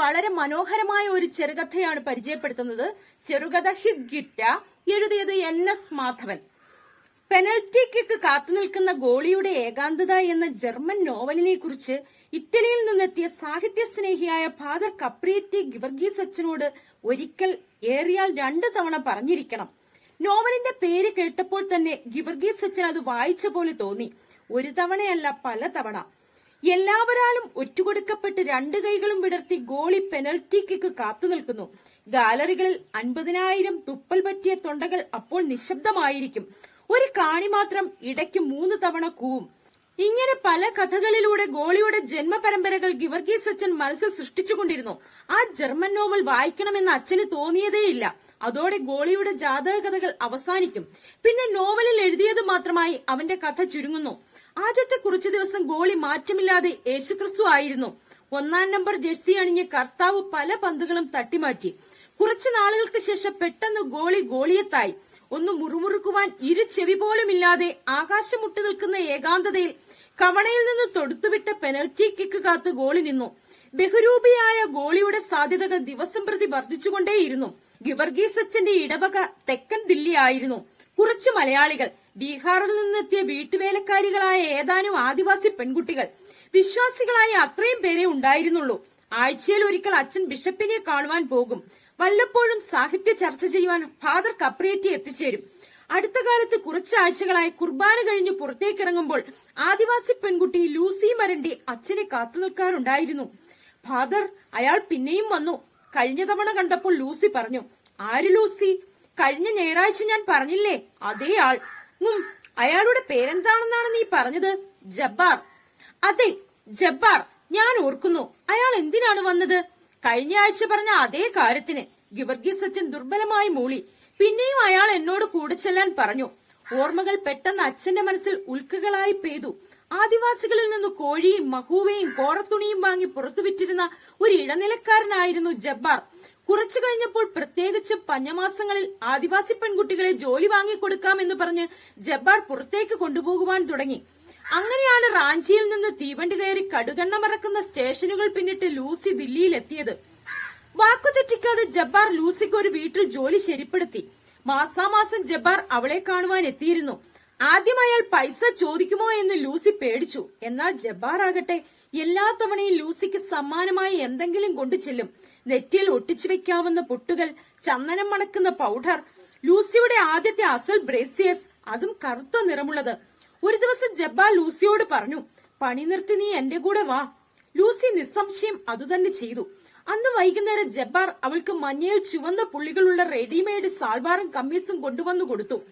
വളരെ മനോഹരമായ ഒരു ചെറുകഥയാണ് പരിചയപ്പെടുത്തുന്നത്. ചെറുകഥ ഹിഗിറ്റ എഴുതിയത് N S Madhavan. Penalty kick കാത്തുനിൽക്കുന്ന ഗോളിയുടെ ഏകാന്തത എന്ന ജർമ്മൻ നോവലിനെ കുറിച്ച് ഇറ്റലിയിൽ നിന്നെത്തിയ സാഹിത്യ സ്നേഹിയായ ഫാദർ കപ്രിയറ്റി ഗിവർഗീസ് അച്ഛനോട് ഒരിക്കൽ ഏറിയാൽ രണ്ടു തവണ പറഞ്ഞിരിക്കണം. നോവലിന്റെ പേര് കേട്ടപ്പോൾ തന്നെ ഗിവർഗീസ് അച്ഛൻ അത് വായിച്ച പോലെ തോന്നി. ഒരു തവണയല്ല പല തവണ. എല്ലാവരാലും ഒറ്റുകൊടുക്കപ്പെട്ട് രണ്ട് കൈകളും വിടർത്തി ഗോളി പെനൽറ്റി കിക്ക് കാത്തുനിൽക്കുന്നു ഗാലറികളിൽ അൻപതിനായിരം തുപ്പൽ പറ്റിയ തൊണ്ടകൾ അപ്പോൾ നിശബ്ദമായിരിക്കും. ഒരു കാണി മാത്രം ഇടയ്ക്ക് മൂന്ന് തവണ കൂവും. ഇങ്ങനെ പല കഥകളിലൂടെ ഗോളിയുടെ ജന്മപരമ്പരകൾ ഗിവർഗീസ് അച്ഛൻ മനസ്സിൽ സൃഷ്ടിച്ചുകൊണ്ടിരുന്നു ആ ജർമ്മൻ നോവൽ വായിക്കണമെന്ന് അച്ഛന് തോന്നിയതേയില്ല. അതോടെ ഗോളിയുടെ ജാതക കഥകൾ അവസാനിക്കും. പിന്നെ നോവലിൽ എഴുതിയത് മാത്രമായി അവന്റെ കഥ ചുരുങ്ങുന്നു. ആദ്യത്തെ കുറച്ചു ദിവസം ഗോളി മാറ്റമില്ലാതെ യേശുക്രിസ്തു ആയിരുന്നു. ഒന്നാം നമ്പർ ജേഴ്സി അണിഞ്ഞ് കർത്താവ് പല പന്തുകളും തട്ടിമാറ്റി. കുറച്ചു നാളുകൾക്ക് ശേഷം പെട്ടെന്ന് ഗോളി ഗോളിയത്തായി. ഒന്ന് മുറുമുറുക്കുവാൻ ഇരു ചെവി പോലും ഇല്ലാതെ ആകാശം മുട്ടി നിൽക്കുന്ന ഏകാന്തതയിൽ കവണയിൽ നിന്ന് തൊടുത്തുവിട്ട പെനൽറ്റി കിക്ക് കാത്ത് ഗോളി നിന്നു. ബഹുരൂപിയായ ഗോളിയുടെ സാധ്യതകൾ ദിവസം പ്രതി വർദ്ധിച്ചുകൊണ്ടേയിരുന്നു. ഗിവർഗീസച്ചന്റെ ഇടവക തെക്കൻ ദില്ലി ആയിരുന്നു കുറച്ചു മലയാളികൾ ബീഹാറിൽ നിന്നെത്തിയ വീട്ടുവേലക്കാരികളായ ഏതാനും ആദിവാസി പെൺകുട്ടികൾ വിശ്വാസികളായ അത്രയും പേരെ ഉണ്ടായിരുന്നുള്ളൂ. ആഴ്ചയിൽ ഒരിക്കൽ അച്ഛൻ ബിഷപ്പിനെ കാണുവാൻ പോകും. വല്ലപ്പോഴും സാഹിത്യ ചർച്ച ചെയ്യുവാൻ ഫാദർ കപ്രിയറ്റി എത്തിച്ചേരും. അടുത്ത കാലത്ത് കുറച്ചാഴ്ചകളായി കുർബാന കഴിഞ്ഞ് പുറത്തേക്കിറങ്ങുമ്പോൾ ആദിവാസി പെൺകുട്ടി ലൂസി മരണ്ടി അച്ഛനെ കാത്തു നിൽക്കാറുണ്ടായിരുന്നു. ഫാദർ അയാൾ പിന്നെയും വന്നു. കഴിഞ്ഞ തവണ കണ്ടപ്പോൾ ലൂസി പറഞ്ഞു ആര് ലൂസി? കഴിഞ്ഞ ഞായറാഴ്ച ഞാൻ പറഞ്ഞില്ലേ അതേ ആൾ. ഉം അയാളുടെ പേരെന്താണെന്നാണ് നീ പറഞ്ഞത്? ജബ്ബാർ. അതെ ജബ്ബാർ. ഞാൻ ഓർക്കുന്നു അയാൾ എന്തിനാണ് വന്നത്? കഴിഞ്ഞ ആഴ്ച പറഞ്ഞ അതേ കാര്യത്തിന് ഗിവർഗി സച്ചിൻ ദുർബലമായി മൂളി. പിന്നെയും അയാൾ എന്നോട് കൂടെ ചെല്ലാൻ പറഞ്ഞു. ഓർമ്മകൾ പെട്ടെന്ന് അച്ഛന്റെ മനസ്സിൽ ഉൽക്കകളായി പെയ്തു. ആദിവാസികളിൽ നിന്ന് കോഴിയും മഹൂവയും കോറത്തുണിയും വാങ്ങി പുറത്തുവിറ്റിരുന്ന ഒരു ഇടനിലക്കാരനായിരുന്നു ജബ്ബാർ. കുറച്ചു കഴിഞ്ഞപ്പോൾ പ്രത്യേകിച്ച് പഞ്ഞമാസങ്ങളിൽ ആദിവാസി പെൺകുട്ടികളെ ജോലി വാങ്ങിക്കൊടുക്കാമെന്ന് പറഞ്ഞ് ജബ്ബാർ പുറത്തേക്ക് കൊണ്ടുപോകുവാൻ തുടങ്ങി. അങ്ങനെയാണ് റാഞ്ചിയിൽ നിന്ന് തീവണ്ടി കയറി കടുകണ്ണ മറക്കുന്ന സ്റ്റേഷനുകൾ പിന്നിട്ട് ലൂസി ദില്ലിയിലെത്തിയത്. വാക്കുതെറ്റിക്കാതെ ജബ്ബാർ ലൂസിക്ക് ഒരു വീട്ടിൽ ജോലി ശരിപ്പെടുത്തി. മാസാമാസം ജബ്ബാർ അവളെ കാണുവാൻ എത്തിയിരുന്നു. ആദ്യം അയാൾ പൈസ ചോദിക്കുമോ എന്ന് ലൂസി പേടിച്ചു. എന്നാൽ ജബ്ബാർ ആകട്ടെ എല്ലാ തവണയും ലൂസിക്ക് സമ്മാനമായി എന്തെങ്കിലും കൊണ്ടു ചെല്ലും നെറ്റിയിൽ ഒട്ടിച്ചു വെക്കാവുന്ന പൊട്ടുകൾ ചന്ദനം മണക്കുന്ന പൗഡർ ലൂസിയുടെ ആദ്യത്തെ അസൽ ബ്രേസിയസ് അതും കറുത്ത നിറമുള്ളത്. ഒരു ദിവസം ജബ്ബാൽ ലൂസിയോട് പറഞ്ഞു പണി നിർത്തി നീ എന്റെ കൂടെ വാ. ലൂസി നിസ്സംശയം അതുതന്നെ ചെയ്തു. അന്ന് വൈകുന്നേരം ജബ്ബാർ അവൾക്ക് മഞ്ഞയിൽ ചുവന്ന പുള്ളികളുള്ള റെഡിമെയ്ഡ് സാൽവാറും കമ്മീസും കൊണ്ടുവന്നു കൊടുത്തു.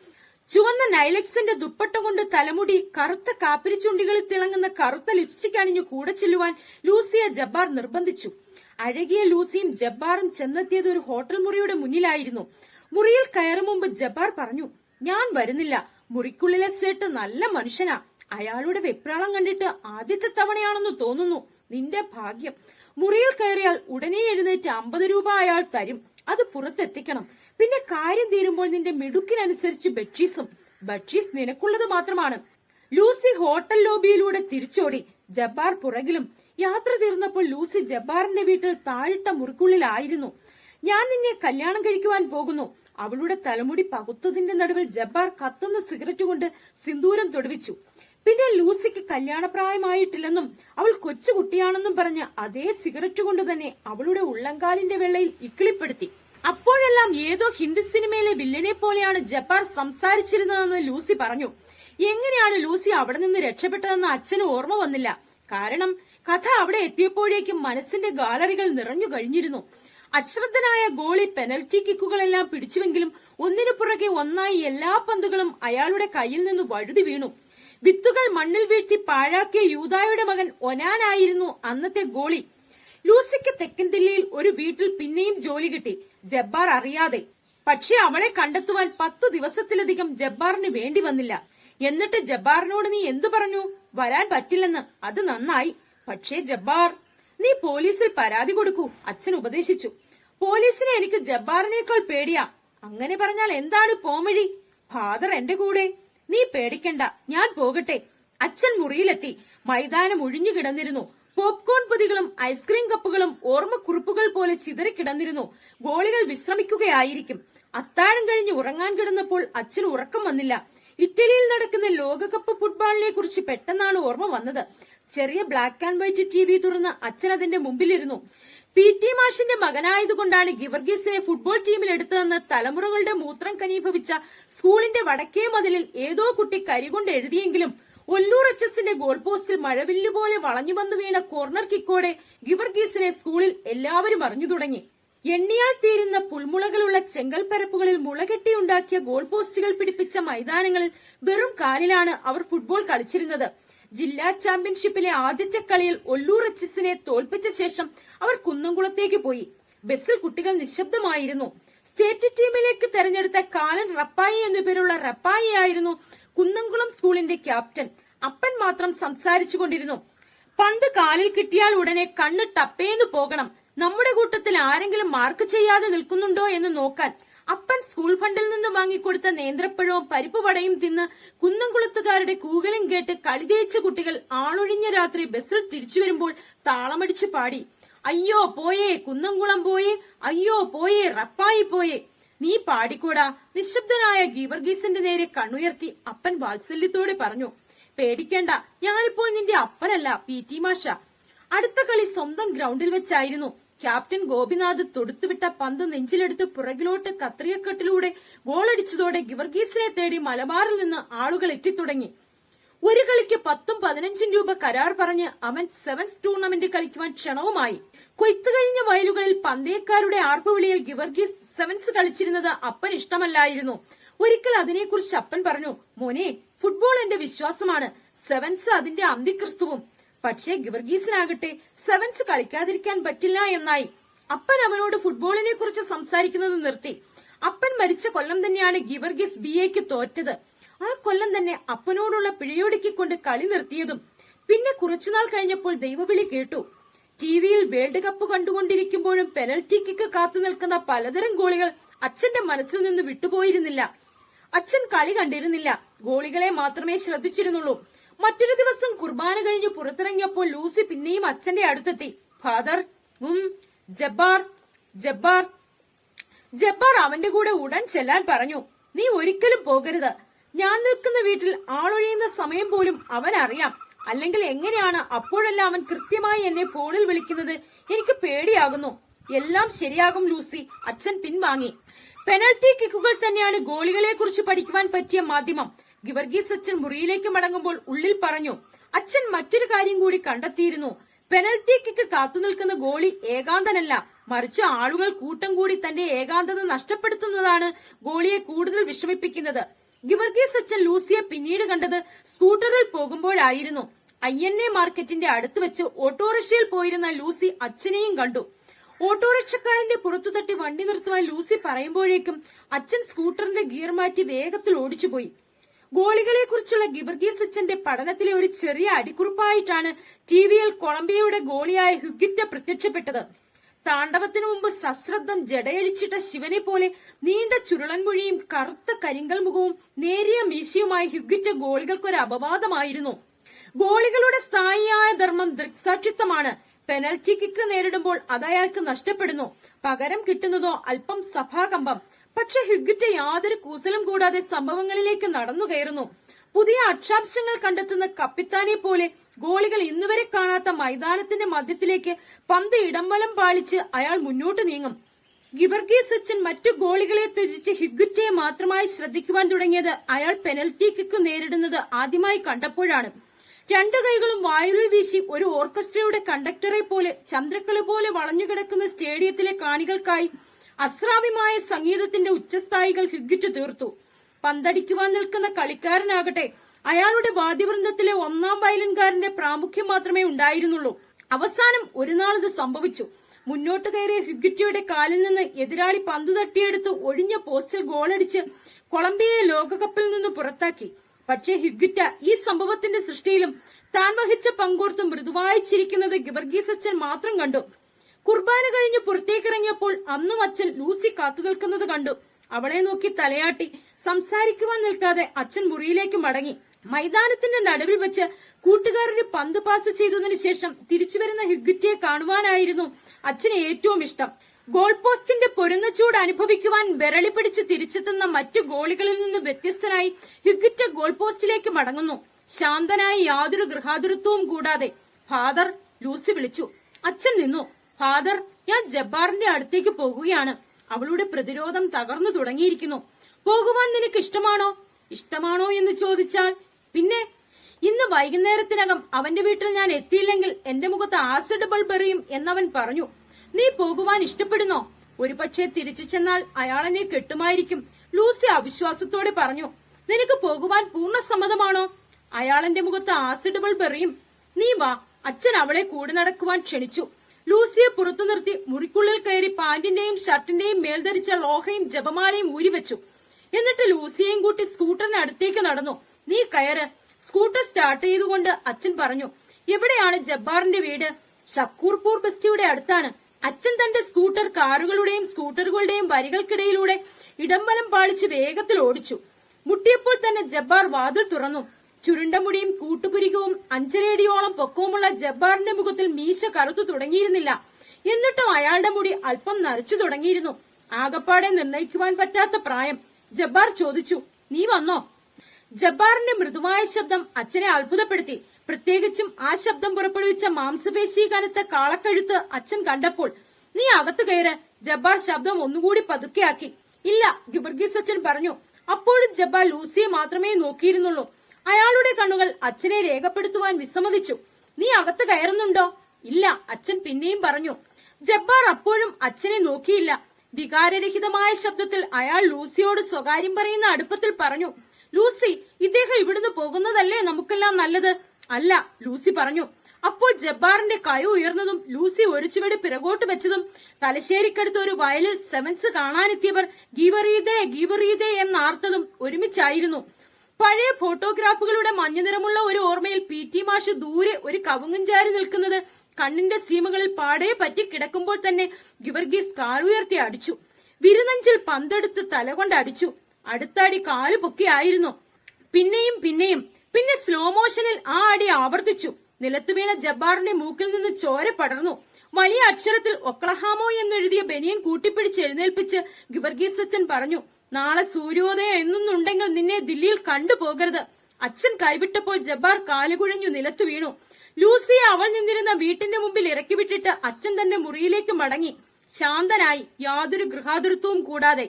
ചുവന്ന നൈലക്സിന്റെ ദുപ്പട്ട കൊണ്ട് തലമുടി കറുത്ത കാപ്പിരിച്ചുണ്ടികളിൽ തിളങ്ങുന്ന കറുത്ത ലിപ്സ്റ്റിക് അണിഞ്ഞു കൂടെ ചെല്ലുവാൻ ലൂസിയെ ജബ്ബാർ നിർബന്ധിച്ചു. അഴകിയ ലൂസിയും ജബ്ബാറും ചെന്നെത്തിയത് ഒരു ഹോട്ടൽ മുറിയുടെ മുന്നിലായിരുന്നു. മുറിയിൽ കയറും മുമ്പ് ജബ്ബാർ പറഞ്ഞു ഞാൻ വരുന്നില്ല. മുറിക്കുള്ളിലെ സേട്ട് നല്ല മനുഷ്യനാ. അയാളുടെ വെപ്രാളം കണ്ടിട്ട് ആദ്യത്തെ തവണയാണെന്ന് തോന്നുന്നു. നിന്റെ ഭാഗ്യം. മുറിയിൽ കയറിയാൽ ഉടനെ എഴുന്നേറ്റ് അമ്പത് രൂപ അയാൾ തരും. അത് പുറത്തെത്തിക്കണം. പിന്നെ കാര്യം തീരുമ്പോൾ നിന്റെ മിടുക്കിനനുസരിച്ച് ബക്ഷീസും. ബക്ഷീസ് നിനക്കുള്ളത് മാത്രമാണ്. ലൂസി ഹോട്ടൽ ലോബിയിലൂടെ തിരിച്ചോടി. ജബ്ബാർ പുറകിലും യാത്ര തീർന്നപ്പോൾ ലൂസി ജബ്ബാറിന്റെ വീട്ടിൽ താഴ്ത്ത മുറിക്കുള്ളിലായിരുന്നു. ഞാൻ നിന്നെ കല്യാണം കഴിക്കുവാൻ പോകുന്നു. അവളുടെ തലമുടി പകുത്തതിന്റെ നടുവിൽ ജബ്ബാർ കത്തുന്ന സിഗരറ്റ് കൊണ്ട് സിന്ദൂരം തൊടുവിച്ചു. പിന്നെ ലൂസിക്ക് കല്യാണപ്രായമായിട്ടില്ലെന്നും അവൾ കൊച്ചുകുട്ടിയാണെന്നും പറഞ്ഞ് അതേ സിഗരറ്റ് കൊണ്ട് തന്നെ അവളുടെ ഉള്ളങ്കാലിന്റെ വെള്ളയിൽ ഇക്കിളിപ്പെടുത്തി. അപ്പോഴെല്ലാം ഏതോ ഹിന്ദി സിനിമയിലെ വില്ലനെ പോലെയാണ് ജബ്ബാർ സംസാരിച്ചിരുന്നതെന്ന് ലൂസി പറഞ്ഞു. എങ്ങനെയാണ് ലൂസി അവിടെ നിന്ന് രക്ഷപ്പെട്ടതെന്ന് അച്ഛന് ഓർമ്മ വന്നില്ല. കാരണം കഥ അവിടെ എത്തിയപ്പോഴേക്കും മനസ്സിന്റെ ഗാലറികൾ നിറഞ്ഞു കഴിഞ്ഞിരുന്നു. അശ്രദ്ധനായ ഗോളി പെനൽറ്റി കിക്കുകളെല്ലാം പിടിച്ചുവെങ്കിലും ഒന്നിനു പുറകെ ഒന്നായി എല്ലാ പന്തുകളും അയാളുടെ കയ്യിൽ നിന്ന് വഴുതി വീണു. വിത്തുകൾ മണ്ണിൽ വീഴ്ത്തി പാഴാക്കിയ യൂതായുടെ മകൻ ഒനാനായിരുന്നു അന്നത്തെ ഗോളി. ലൂസിക്ക് തെക്കൻ ദില്ലിയിൽ ഒരു വീട്ടിൽ പിന്നെയും ജോലി കിട്ടി ജബ്ബാർ അറിയാതെ. പക്ഷെ അവളെ കണ്ടെത്തുവാൻ പത്തു ദിവസത്തിലധികം ജബ്ബാറിന് വേണ്ടി വന്നില്ല. എന്നിട്ട് ജബ്ബാറിനോട് നീ എന്തു പറഞ്ഞു? വരാൻ പറ്റില്ലെന്ന്. അത് നന്നായി. പക്ഷേ ജബ്ബാർ നീ പോലീസിൽ പരാതി കൊടുക്കൂ അച്ഛൻ ഉപദേശിച്ചു. പോലീസിനെ എനിക്ക് ജബ്ബാറിനേക്കാൾ പേടിയാ. അങ്ങനെ പറഞ്ഞാൽ എന്താണ് പോമഴി ഫാദർ എന്റെ കൂടെ. നീ പേടിക്കണ്ട ഞാൻ പോകട്ടെ. അച്ഛൻ മുറിയിലെത്തി. മൈതാനം ഒഴിഞ്ഞു കിടന്നിരുന്നു. പോപ്കോൺ പൊതികളും ഐസ്ക്രീം കപ്പുകളും ഓർമ്മക്കുറിപ്പുകൾ പോലെ ചിതറിക്കിടന്നിരുന്നു ഗോളികൾ വിശ്രമിക്കുകയായിരിക്കും. അത്താഴം കഴിഞ്ഞ് ഉറങ്ങാൻ കിടന്നപ്പോൾ അച്ഛന് ഉറക്കം വന്നില്ല. ഇറ്റലിയിൽ നടക്കുന്ന ലോകകപ്പ് ഫുട്ബോളിനെ കുറിച്ച് പെട്ടെന്നാണ് ഓർമ്മ വന്നത്. ചെറിയ black and white T V തുറന്ന് അച്ഛൻ അതിന്റെ മുമ്പിലിരുന്നു. പി ടി മാഷിന്റെ മകനായതുകൊണ്ടാണ് ഗിവർഗീസിനെ ഫുട്ബോൾ ടീമിൽ എടുത്തതെന്ന് തലമുറകളുടെ മൂത്രം കനീഭവിച്ച സ്കൂളിന്റെ വടക്കേ മതിലിൽ ഏതോ കുട്ടി കരികൊണ്ട് എഴുതിയെങ്കിലും ഒല്ലൂർ എച്ച് എസിന്റെ ഗോൾ പോസ്റ്റിൽ മഴവില്ല് പോലെ വളഞ്ഞു വന്നു വീണ കോർണർ കിക്കോടെ ഗിവർഗീസിനെ സ്കൂളിൽ എല്ലാവരും അറിഞ്ഞു തുടങ്ങി. എണ്ണിയാൽ തീരുന്ന പുൽമുളകളുള്ള ചെങ്കൽപ്പരപ്പുകളിൽ മുളകെട്ടി മുളകെട്ടിയുണ്ടാക്കിയ ഗോൾ പോസ്റ്റുകൾ പിടിപ്പിച്ച മൈതാനങ്ങളിൽ വെറും കാലിലാണ് അവർ ഫുട്ബോൾ കളിച്ചിരുന്നത്. ജില്ലാ ചാമ്പ്യൻഷിപ്പിലെ ആദ്യത്തെ കളിയിൽ ഒല്ലൂർ എച്ച് എസിനെ തോൽപ്പിച്ച ശേഷം അവർ കുന്നംകുളത്തേക്ക് പോയി. ബസ്സിൽ കുട്ടികൾ നിശബ്ദമായിരുന്നു. സ്റ്റേറ്റ് ടീമിലേക്ക് തെരഞ്ഞെടുത്ത കാലൻ റപ്പായി എന്നുപേരുള്ള റപ്പായി ആയിരുന്നു കുന്നംകുളം സ്കൂളിന്റെ ക്യാപ്റ്റൻ. അപ്പൻ മാത്രം സംസാരിച്ചുകൊണ്ടിരുന്നു. പന്ത് കാലിൽ കിട്ടിയാൽ ഉടനെ കണ്ണ് ടപ്പേന്ന് പോകണം. നമ്മുടെ കൂട്ടത്തിൽ ആരെങ്കിലും മാർക്ക് ചെയ്യാതെ നിൽക്കുന്നുണ്ടോ എന്ന് നോക്കാൻ അപ്പൻ സ്കൂൾ ഫണ്ടിൽ നിന്ന് വാങ്ങിക്കൊടുത്ത നേന്ത്രപ്പഴവും പരിപ്പ് വടയും തിന്ന് കുന്നംകുളത്തുകാരുടെ കൂകലും കേട്ട് കളിതേച്ച കുട്ടികൾ ആളൊഴിഞ്ഞ രാത്രി ബസ്സിൽ തിരിച്ചു വരുമ്പോൾ താളമടിച്ചു പാടി അയ്യോ പോയേ കുന്നംകുളം പോയേ അയ്യോ പോയേ റപ്പായി പോയേ. നീ പാടിക്കൂടാ നിശബ്ദനായ ഗീവർഗീസിന്റെ നേരെ കണ്ണുയർത്തി അപ്പൻ വാത്സല്യത്തോടെ പറഞ്ഞു പേടിക്കേണ്ട ഞാനിപ്പോൾ നിന്റെ അപ്പനല്ല പി ടി മാഷ. അടുത്ത കളി സ്വന്തം ഗ്രൗണ്ടിൽ വെച്ചായിരുന്നു. ക്യാപ്റ്റൻ ഗോപിനാഥ് തൊടുത്തുവിട്ട പന്ത് നെഞ്ചിലെടുത്ത് പുറകിലോട്ട് കത്രിയക്കെട്ടിലൂടെ ഗോളടിച്ചതോടെ ഗിവർഗീസിനെ തേടി മലബാറിൽ നിന്ന് ആളുകൾ എത്തിത്തുടങ്ങി. ഒരു കളിക്ക് പത്തും പതിനഞ്ചും രൂപ കരാർ പറഞ്ഞ് അവൻ സെവൻസ് ടൂർണമെന്റ് കളിക്കുവാൻ ക്ഷണവുമായി. കൊയ്ത്തു കഴിഞ്ഞ വയലുകളിൽ പന്തയക്കാരുടെ ആർപ്പുവിളിയിൽ ഗിവർഗീസ് സെവൻസ് കളിച്ചിരുന്നത് അപ്പൻ ഇഷ്ടമല്ലായിരുന്നു. ഒരിക്കൽ അതിനെക്കുറിച്ച് അപ്പൻ പറഞ്ഞു മോനെ ഫുട്ബോൾ എന്റെ വിശ്വാസമാണ്. സെവൻസ് അതിന്റെ അന്തിക്രിസ്തുവും. പക്ഷേ ഗിവർഗീസിനാകട്ടെ സെവൻസ് കളിക്കാതിരിക്കാൻ പറ്റില്ല എന്നായി. അപ്പൻ അവനോട് ഫുട്ബോളിനെ കുറിച്ച് സംസാരിക്കുന്നത് നിർത്തി. അപ്പൻ മരിച്ച കൊല്ലം തന്നെയാണ് ഗിവർഗീസ് ബി എക്ക് തോറ്റത്. ആ കൊല്ലം തന്നെ അപ്പനോടുള്ള പിഴയൊടുക്കിക്കൊണ്ട് കളി നിർത്തിയതും. പിന്നെ കുറച്ചുനാൾ കഴിഞ്ഞപ്പോൾ ദൈവവിളി കേട്ടു. ടിവിയിൽ വേൾഡ് കപ്പ് കണ്ടുകൊണ്ടിരിക്കുമ്പോഴും പെനൽറ്റി കിക്ക് കാത്തു നിൽക്കുന്ന പലതരം ഗോളികൾ അച്ഛന്റെ മനസ്സിൽ നിന്ന് വിട്ടുപോയിരുന്നില്ല. അച്ഛൻ കളി കണ്ടിരുന്നില്ല. ഗോളികളെ മാത്രമേ ശ്രദ്ധിച്ചിരുന്നുള്ളൂ. മറ്റൊരു ദിവസം കുർബാന കഴിഞ്ഞ് പുറത്തിറങ്ങിയപ്പോൾ ലൂസി പിന്നെയും അച്ഛന്റെ അടുത്തെത്തി. ഫാദർ ഉം ജബ്ബാർ ജബ്ബാർ. ജബ്ബാർ അവന്റെ കൂടെ ഉടൻ ചെല്ലാൻ പറഞ്ഞു. നീ ഒരിക്കലും പോകരുത്. ഞാൻ നിൽക്കുന്ന വീട്ടിൽ ആളൊഴിയുന്ന സമയം പോലും അവൻ അറിയാം അല്ലെങ്കിൽ എങ്ങനെയാണ് അപ്പോഴെല്ലാം അവൻ കൃത്യമായി എന്നെ ഫോണിൽ വിളിക്കുന്നത്? എനിക്ക് പേടിയാകുന്നു. എല്ലാം ശരിയാകും ലൂസി. അച്ഛൻ പിൻവാങ്ങി. പെനൽറ്റി കിക്കുകൾ തന്നെയാണ് ഗോളികളെ കുറിച്ച് പഠിക്കുവാൻ പറ്റിയ മാധ്യമം. ഗിവർഗീസ് അച്ഛൻ മുറിയിലേക്ക് മടങ്ങുമ്പോൾ ഉള്ളിൽ പറഞ്ഞു അച്ഛൻ മറ്റൊരു കാര്യം കൂടി കണ്ടെത്തിയിരുന്നു. പെനൽറ്റി കിക്ക് കാത്തുനിൽക്കുന്ന ഗോളി ഏകാന്തനല്ല. മറിച്ച് ആളുകൾ കൂട്ടം കൂടി തന്റെ ഏകാന്തത നഷ്ടപ്പെടുത്തുന്നതാണ് ഗോളിയെ കൂടുതൽ വിഷമിപ്പിക്കുന്നത്. ഗിവർഗീസ് അച്ഛൻ ലൂസിയെ പിന്നീട് കണ്ടത് സ്കൂട്ടറിൽ പോകുമ്പോഴായിരുന്നു. ഐ എൻ എ മാർക്കറ്റിന്റെ അടുത്ത് വെച്ച് ഓട്ടോറിക്ഷയിൽ പോയിരുന്ന ലൂസി അച്ഛനെയും കണ്ടു. ഓട്ടോറിക്ഷക്കാരന്റെ പുറത്തു തട്ടി വണ്ടി നിർത്തുവാൻ ലൂസി പറയുമ്പോഴേക്കും അച്ഛൻ സ്കൂട്ടറിന്റെ ഗിയർ മാറ്റി വേഗത്തിൽ ഓടിച്ചുപോയി. ഗോളികളെ കുറിച്ചുള്ള ഗിബർഗീസ് അച്ഛന്റെ പഠനത്തിലെ ഒരു ചെറിയ അടിക്കുറിപ്പായിട്ടാണ് ടി വിയിൽ കൊളംബിയയുടെ ഗോളിയായ ഹുഗിറ്റ പ്രത്യക്ഷപ്പെട്ടത്. താണ്ഡവത്തിനു മുമ്പ് സശ്രദ്ധം ജടയഴിച്ചിട്ട ശിവനെ പോലെ നീണ്ട ചുരുളൻമൊഴിയും കറുത്ത കരിങ്കൽ മുഖവും നേരിയ മീശയുമായി ഹ്യുഗിറ്റ ഗോളികൾക്കൊരു അപവാദമായിരുന്നു. ഗോളികളുടെ സ്ഥായിയായ ധർമ്മം ദൃക്സാക്ഷിത്വമാണ്. പെനൽറ്റി കിക്ക് നേരിടുമ്പോൾ അത് അയാൾക്ക് നഷ്ടപ്പെടുന്നു. പകരം കിട്ടുന്നതോ അല്പം സഭാകമ്പം. പക്ഷെ ഹിഗ്ഗിറ്റ് യാതൊരു കൂസലും കൂടാതെ സംഭവങ്ങളിലേക്ക് നടന്നു കയറുന്നു. പുതിയ അക്ഷാംശങ്ങൾ കണ്ടെത്തുന്ന കപ്പിത്താനെ പോലെ ഗോളികൾ ഇന്നുവരെ കാണാത്ത മൈതാനത്തിന്റെ മധ്യത്തിലേക്ക് പന്ത് ഇടംവലം പാളിച്ച് അയാൾ മുന്നോട്ട് നീങ്ങും. ഗിവർഗീസ് സച്ചിൻ മറ്റു ഗോളികളെ ത്യജിച്ച് ഹിഗുറ്റയെ മാത്രമായി ശ്രദ്ധിക്കുവാൻ തുടങ്ങിയത് അയാൾ പെനൽറ്റി കിക്ക് നേരിടുന്നത് ആദ്യമായി കണ്ടപ്പോഴാണ്. രണ്ടു കൈകളും വായുവിൽ വീശി ഒരു ഓർക്കസ്ട്രയുടെ കണ്ടക്ടറെ പോലെ ചന്ദ്രക്കല പോലെ വളഞ്ഞുകിടക്കുന്ന സ്റ്റേഡിയത്തിലെ കാണികൾക്കായി അസ്രാവ്യമായ സംഗീതത്തിന്റെ ഉച്ചസ്ഥായികൾ ഹിഗിറ്റ് തീർത്തു. പന്തടിക്കുവാൻ നിൽക്കുന്ന കളിക്കാരനാകട്ടെ അയാളുടെ വാദ്യവൃന്ദത്തിലെ ഒന്നാം വയലിൻകാരന്റെ പ്രാമുഖ്യം മാത്രമേ ഉണ്ടായിരുന്നുള്ളൂ. അവസാനം ഒരു നാളിത് സംഭവിച്ചു. മുന്നോട്ട് കയറിയ ഹിഗിറ്റിയുടെ കാലിൽ നിന്ന് എതിരാളി പന്തു തട്ടിയെടുത്ത് ഒഴിഞ്ഞ പോസ്റ്റിൽ ഗോളടിച്ച് കൊളംബിയയെ ലോകകപ്പിൽ നിന്ന് പുറത്താക്കി. പക്ഷേ ഹിഗിറ്റ ഈ സംഭവത്തിന്റെ സൃഷ്ടിയിലും താൻ വഹിച്ച പങ്കോർത്ത് മൃദുവായി ചിരിക്കുന്നത് ഗിബർഗീസച്ചൻ മാത്രം കണ്ടു. കുർബാന കഴിഞ്ഞ് പുറത്തേക്കിറങ്ങിയപ്പോൾ അന്നും അച്ഛൻ ലൂസി കാത്തു നിൽക്കുന്നത് കണ്ടു. അവളെ നോക്കി തലയാട്ടി. സംസാരിക്കുവാൻ നിൽക്കാതെ അച്ഛൻ മുറിയിലേക്ക് മടങ്ങി. മൈതാനത്തിന്റെ നടുവിൽ വെച്ച് കൂട്ടുകാരന് പന്ത് പാസ് ചെയ്തതിനു ശേഷം തിരിച്ചുവരുന്ന ഹിഗ്ഗിറ്റിയെ കാണുവാനായിരുന്നു അച്ഛന് ഏറ്റവും ഇഷ്ടം. ഗോൾ പോസ്റ്റിന്റെ പൊരുന്നച്ചൂട് അനുഭവിക്കുവാൻ വിരളി പിടിച്ച് തിരിച്ചെത്തുന്ന മറ്റു ഗോളികളിൽ നിന്ന് വ്യത്യസ്തനായി ഹിഗ്ഗിറ്റ ഗോൾ പോസ്റ്റിലേക്ക് മടങ്ങുന്നു. ശാന്തനായി യാതൊരു ഗൃഹാതുരത്വവും കൂടാതെ ഫാദർ ലൂസി വിളിച്ചു. അച്ഛൻ നിന്നു. ഫാദർ ഞാൻ ജബ്ബാറിന്റെ അടുത്തേക്ക് പോകുകയാണ്. അവളുടെ പ്രതിരോധം തകർന്നു തുടങ്ങിയിരിക്കുന്നു. പോകുവാൻ നിനക്ക് ഇഷ്ടമാണോ? ഇഷ്ടമാണോ എന്ന് ചോദിച്ചാൽ പിന്നെ ഇന്ന് വൈകുന്നേരത്തിനകം അവന്റെ വീട്ടിൽ ഞാൻ എത്തിയില്ലെങ്കിൽ എന്റെ മുഖത്ത് ആസിഡ് ബൾബ് എറിയും എന്നവൻ പറഞ്ഞു. നീ പോകുവാൻ ഇഷ്ടപ്പെടുന്നോ? ഒരുപക്ഷെ തിരിച്ചു ചെന്നാൽ അയാളെന്നെ കെട്ടുമായിരിക്കും. ലൂസി അവിശ്വാസത്തോടെ പറഞ്ഞു. നിനക്ക് പോകുവാൻ പൂർണ സമ്മതമാണോ അയാളെന്റെ മുഖത്ത് ആസിഡ് ബൾബ് എറിയും. നീ വാ അച്ഛൻ അവളെ കൂടെ നടക്കുവാൻ ക്ഷണിച്ചു. ലൂസിയെ പുറത്തു നിർത്തി മുറിക്കുള്ളിൽ കയറി പാന്റിന്റെയും ഷർട്ടിന്റെയും മേൽ ധരിച്ച ലോഹയും ജപമാലയും ഊരിവെച്ചു. എന്നിട്ട് ലൂസിയെയും കൂട്ടി സ്കൂട്ടറിന് അടുത്തേക്ക് നടന്നു. നീ കയറ്. സ്കൂട്ടർ സ്റ്റാർട്ട് ചെയ്തുകൊണ്ട് അച്ഛൻ പറഞ്ഞു എവിടെയാണ് ജബ്ബാറിന്റെ വീട്? ഷക്കൂർപൂർ ബസ്റ്റിയുടെ അടുത്താണ്. അച്ഛൻ തന്റെ സ്കൂട്ടർ കാറുകളുടെയും സ്കൂട്ടറുകളുടെയും വരികൾക്കിടയിലൂടെ ഇടംവലം പാളിച്ച് വേഗത്തിൽ ഓടിച്ചു. മുട്ടിയപ്പോൾ തന്നെ ജബ്ബാർ വാതിൽ തുറന്നു. ചുരുണ്ട മുടിയും കൂട്ടുപുരികവും അഞ്ചരയടിയോളം പൊക്കവുമുള്ള ജബ്ബാറിന്റെ മുഖത്തിൽ മീശ കറുത്തു തുടങ്ങിയിരുന്നില്ല. എന്നിട്ടും അയാളുടെ മുടി അല്പം നരച്ചു തുടങ്ങിയിരുന്നു. ആകപ്പാടെ നിർണയിക്കുവാൻ പറ്റാത്ത പ്രായം. ജബ്ബാർ ചോദിച്ചു നീ വന്നോ? ജബ്ബാറിന്റെ മൃദുവായ ശബ്ദം അച്ഛനെ അത്ഭുതപ്പെടുത്തി. പ്രത്യേകിച്ചും ആ ശബ്ദം പുറപ്പെടുവിച്ച മാംസപേശി കനത്ത കാളക്കഴുത്ത് അച്ഛൻ കണ്ടപ്പോൾ. നീ അകത്തു കയറ് ജബ്ബാർ ശബ്ദം ഒന്നുകൂടി പതുക്കെയാക്കി. ഇല്ല ഗിബർഗീസ് അച്ഛൻ പറഞ്ഞു. അപ്പോഴും ജബ്ബാർ ലൂസിയെ മാത്രമേ നോക്കിയിരുന്നുള്ളൂ. അയാളുടെ കണ്ണുകൾ അച്ഛനെ രേഖപ്പെടുത്തുവാൻ വിസമ്മതിച്ചു. നീ അകത്ത് കയറുന്നുണ്ടോ? ഇല്ല അച്ഛൻ പിന്നെയും പറഞ്ഞു. ജബ്ബാർ അപ്പോഴും അച്ഛനെ നോക്കിയില്ല. വികാരരഹിതമായ ശബ്ദത്തിൽ അയാൾ ലൂസിയോട് സ്വകാര്യം പറയുന്ന അടുപ്പത്തിൽ പറഞ്ഞു. ലൂസി ഇദ്ദേഹം ഇവിടുന്ന് പോകുന്നതല്ലേ നമുക്കെല്ലാം നല്ലത്? അല്ല ലൂസി പറഞ്ഞു. അപ്പോൾ ജബ്ബാറിന്റെ കൈ ഉയർന്നതും ലൂസി ഒരു പിറകോട്ട് വെച്ചതും തലശ്ശേരിക്കടുത്ത് ഒരു വയലിൽ സെവൻസ് കാണാനെത്തിയവർ ഗീവറീതേ ഗീവറീതേ എന്നാർത്തതും ഒരുമിച്ചായിരുന്നു. പഴയ ഫോട്ടോഗ്രാഫുകളുടെ മഞ്ഞനിറമുള്ള ഒരു ഓർമ്മയിൽ പി ടി മാഷ് ദൂരെ ഒരു കവുങ്ങുംചാരി നിൽക്കുന്നത് കണ്ണിന്റെ സീമകളിൽ പാടേ പറ്റി കിടക്കുമ്പോൾ തന്നെ ഗിവർഗീസ് കാലുയർത്തി അടിച്ചു. വിരുനഞ്ചിൽ പന്തെടുത്ത് തലകൊണ്ട് അടിച്ചു. അടുത്തടി കാൽ പൊക്കിയായിരുന്നു പിന്നെയും പിന്നെയും പിന്നെ സ്ലോ മോഷനിൽ ആ അടി ആവർത്തിച്ചു. നിലത്തു വീണ ജബ്ബാറിന്റെ മൂക്കിൽ നിന്ന് ചോര പടർന്നു. വലിയ അക്ഷരത്തിൽ ഒക്ലഹാമോ എന്നെഴുതിയ ബനിയൻ കൂട്ടിപ്പിടിച്ച് എഴുന്നേൽപ്പിച്ച് ഗിവർഗീസ് അച്ഛൻ പറഞ്ഞു നാളെ സൂര്യോദയം എന്നൊന്നുണ്ടെങ്കിൽ നിന്നെ ദില്ലിയിൽ കണ്ടുപോകരുത്. അച്ഛൻ കൈവിട്ടപ്പോൾ ജബ്ബാർ കാലുകുഴഞ്ഞു നിലത്തു വീണു. ലൂസിയെ അവൾ നിന്നിരുന്ന വീട്ടിന്റെ മുമ്പിൽ ഇറക്കി വിട്ടിട്ട് അച്ഛൻ തന്റെ മുറിയിലേക്ക് മടങ്ങി. ശാന്തനായി യാതൊരു ഗൃഹാതുരത്വവും കൂടാതെ.